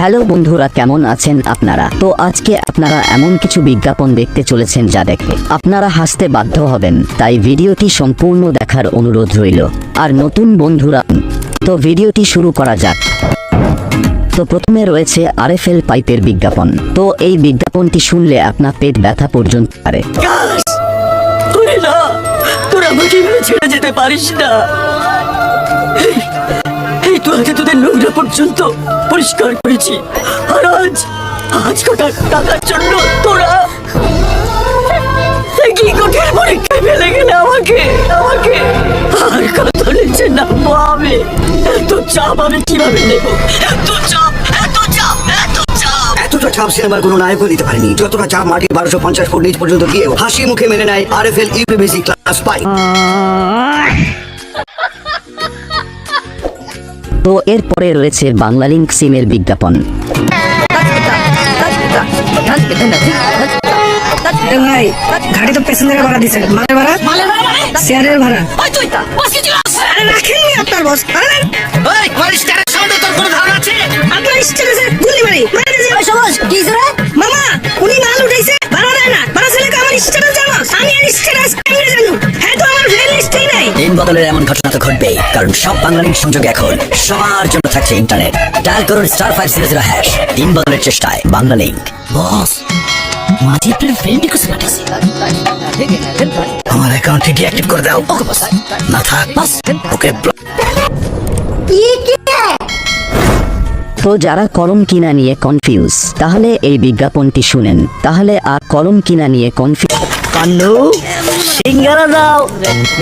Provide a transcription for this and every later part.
Hello বন্ধুরা, কেমন আছেন আপনারা? তো আজকে আপনারা এমন কিছু বিজ্ঞাপন দেখতে চলেছেন যা দেখে আপনারা হাসতে বাধ্য হবেন। তাই ভিডিওটি সম্পূর্ণ দেখার অনুরোধ রইল। আর নতুন বন্ধুরা, তো ভিডিওটি শুরু করা যাক। তো প্রথমে রয়েছে আরএফএল পাইপের বিজ্ঞাপন। তো এই বিজ্ঞাপনটি শুনলে আপনার পেট ব্যথা পর্যন্ত পারে ছেড়ে যেতে পারিস না। এই, এই আগে তোদের নোংরা পর্যন্ত পরিষ্কার করেছি। আর আজ আজ কটা টাকার জন্য তোরা কি কঠিন পরীক্ষায় ফেলে গেলে আমাকে আমাকে আর কত নিচে নামবো আমি এত চাপ আমি কীভাবে নেব? এত চাপ এত চাপ এত চাপ। এতটা চাপ সিনেমার কোনো নায়কও দিতে পারেনি। যতটা চাপ মাটির বারোশো পঞ্চাশ ফুট নিচ পর্যন্ত গিয়েও হাসি মুখে মেনে নেয় আর এফ এল ইউপিবিসি ক্লাস পাই তো এরপরে রয়েছে বাংলা লিঙ্ক সিমের বিজ্ঞাপন। ভাই গাড়ি তো প্যাসেঞ্জারের ভাড়া দিছে। মালের ভাড়া? শেয়ারের ভাড়া? ওই তুই বাসকে চিনাস আরে রাখেননি আপনার বস। আরে ওই পরিষ্কারের সম্বন্ধে তোর কোনো ধারণা আছে? আপনার স্টেশনে গুলি মারি মারি দিয়েছে সমাজ কি রে? মামা উনি মাল উঠাইছে। ভাড়া দেয় না। ভাড়া ছেলেকে আমার স্টেটাস জানো আমি আর জানো। বদলের এমন ঘটনা তো ঘটবেই কারণ সব বাংলালিং সংযোগ এখন সবার জন্য থাকছে ইন্টারনেট ডায়াল করুন star five zero zero hash দিন বদলের চেষ্টায় বাংলা লিঙ্ক বস মাঝে আপনার ফ্রেন্ড রিকোয়েস্ট পাঠিয়েছে আমার অ্যাকাউন্টে ডিঅ্যাক্টিভ করে দাও। না থাক বাস ওকে ব্লক তো যারা কলম কিনা নিয়ে কনফিউজ তাহলে এই বিজ্ঞাপনটি শুনেন। তাহলে আর কলম কিনা নিয়ে কনফিউজ কান্নু সিঙ্গারা দাও।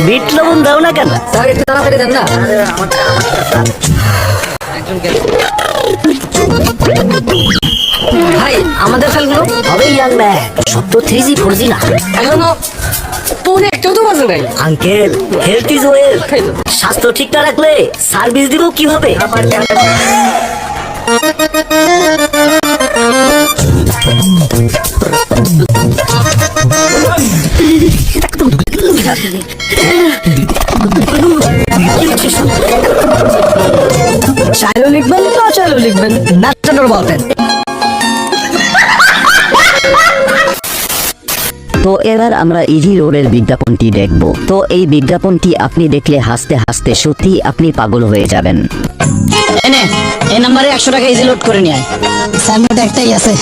বিট লবণ দাও না কেন? ভাই আমাদের ফেলগুলো হবে ইয়াং ম্যান সব তো থ্রি জি ফোর জি না। এখনও পৌনে একটাও তো বাজে নাই। আঙ্কেল হেলথ ইজ ওয়েল স্বাস্থ্য ঠিক না রাখলে সার্ভিস দিব কীভাবে? চাইলেও লিখবেন না চাইলেও লিখবেন। তো এবার আমরা ইজি রোডের বিজ্ঞাপনটি দেখব। তো এই বিজ্ঞাপনটি আপনি দেখলে হাসতে হাসতে সত্যি আপনি পাগল হয়ে যাবেন। এনে এই নাম্বারে একশো টাকা ইজি লোড করে নিয়ে আয়। একটাই আছে।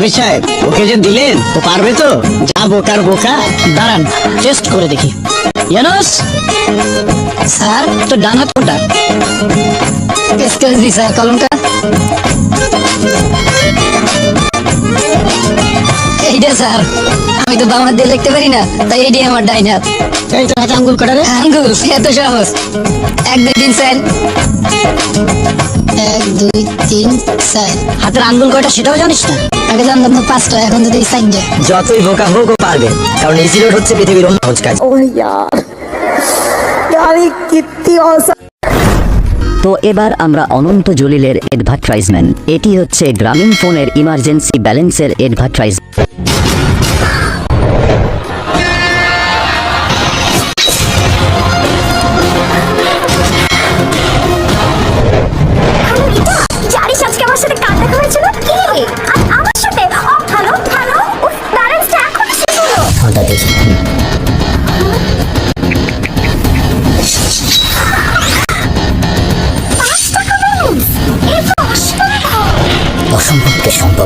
আবি সাহেব, ওকে যে দিলেন, ও পারবে তো? যা বোকার বোকা, দাঁড়ান টেস্ট করে দেখি। স্যার তো ডান হাত কোনটা? স্যার, কলমটা। এইটা, স্যার। আমি তো দিয়ে লিখতে পারি না তাই এইটাই আমার ডাইন হাত। এই হাতে আঙ্গুল কাটা রে? আঙ্গুল এত সহজ। এক দুই তিন চার। এক দুই তিন চার। হাতের আঙ্গুল কয়টা সেটাও জানিস না? আগে জানতাম তো পাঁচটা এখন যদি চারটে। যতই বোকা হোক ও পারবে কারণ ইজি রোড হচ্ছে পৃথিবীর অন্য সহজ কাজ। তো এবার আমরা অনন্ত জলিলের অ্যাডভার্টাইজমেন্ট এটি হচ্ছে গ্রামীণ ফোনের ইমার্জেন্সি ব্যালেন্সের অ্যাডভার্টাইজ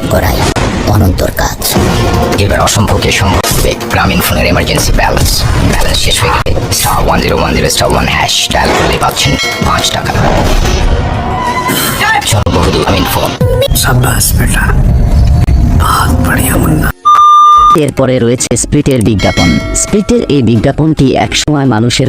সম্ভব করাই। অনন্তর কাজ। এবার অসম্ভবকে সম্ভব করবে গ্রামীণ ফোনের এমার্জেন্সি ব্যালেন্স ব্যালেন্স শেষ হয়ে গেলে star one zero one zero star one hash dial করলে পাচ্ছেন পাঁচ টাকা। জনবহুল গ্রামীণ ফোন। সাব্বাস বেটা। বহুত বড়িয়া মুন্না এরপরে রয়েছে স্প্রিটের বিজ্ঞাপন। স্প্রিটের এই বিজ্ঞাপনটি একসময় মানুষের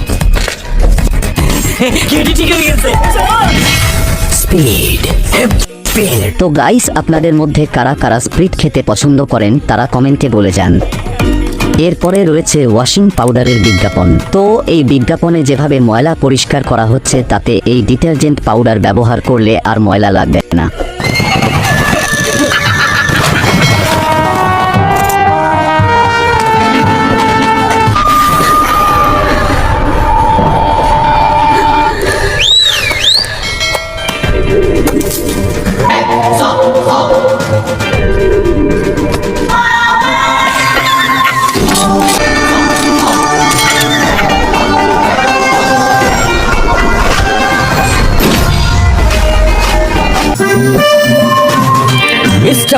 ঠিক হয়ে গেছে স্পিড তো গাইস আপনাদের মধ্যে কারা কারা স্প্রিট খেতে পছন্দ করেন, তারা কমেন্টে বলে যান। এরপরে রয়েছে ওয়াশিং পাউডারের বিজ্ঞাপন। তো এই বিজ্ঞাপনে যেভাবে ময়লা পরিষ্কার করা হচ্ছে, তাতে এই ডিটারজেন্ট পাউডার ব্যবহার করলে আর ময়লা লাগবে না।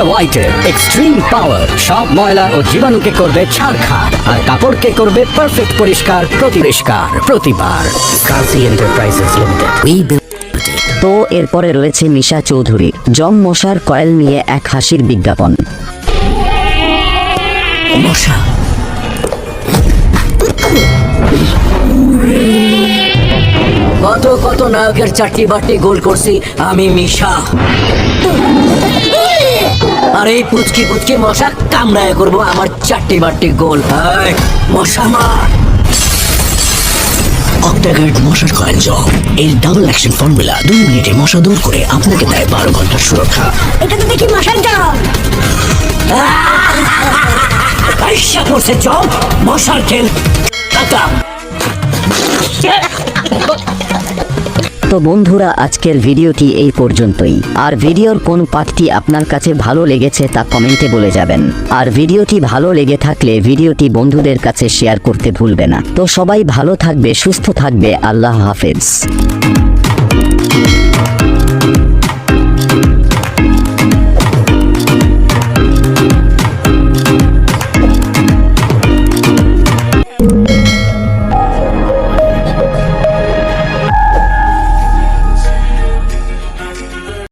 হোয়াইটের এক্সট্রিম পাওয়ার সব ময়লা ও জীবাণুকে করবে ছাড়খাড় আর কাপড়কে করবে পারফেক্ট পরিষ্কার প্রতিপরিষ্কার প্রতিবার। কালসি এন্টারপ্রাইজেস লিমিটেড উই তো এরপরে রয়েছে মিশা চৌধুরী। জম মশার কয়েল নিয়ে এক হাসির বিজ্ঞাপন। মশা। কত কত নায়কের চারটি বাটি গোল করছি আমি মিশা। আর এই পুচকি পুচকি মশা কামড়ায় করব আমার চারটি বাটি গোল। মশা মার অক্টাগার্ড মশার কয়েল জম এর ডাবল অ্যাকশন ফর্মুলা দুই মিনিটে মশা দূর করে আপনাকে দেয় বারো ঘণ্টার সুরক্ষা। এটা তো দেখি মশার জল। আইসা পড়ছে জম মশার খেল। খতম তো বন্ধুরা, আজকের ভিডিওটি এই পর্যন্তই। আর ভিডিওর কোন পার্টটি আপনার কাছে ভালো লেগেছে তা কমেন্টে বলে যাবেন। আর ভিডিওটি ভালো লেগে থাকলে ভিডিওটি বন্ধুদের কাছে শেয়ার করতে ভুলবে না। তো সবাই ভালো থাকবে, সুস্থ থাকবে, আল্লাহ হাফেজ।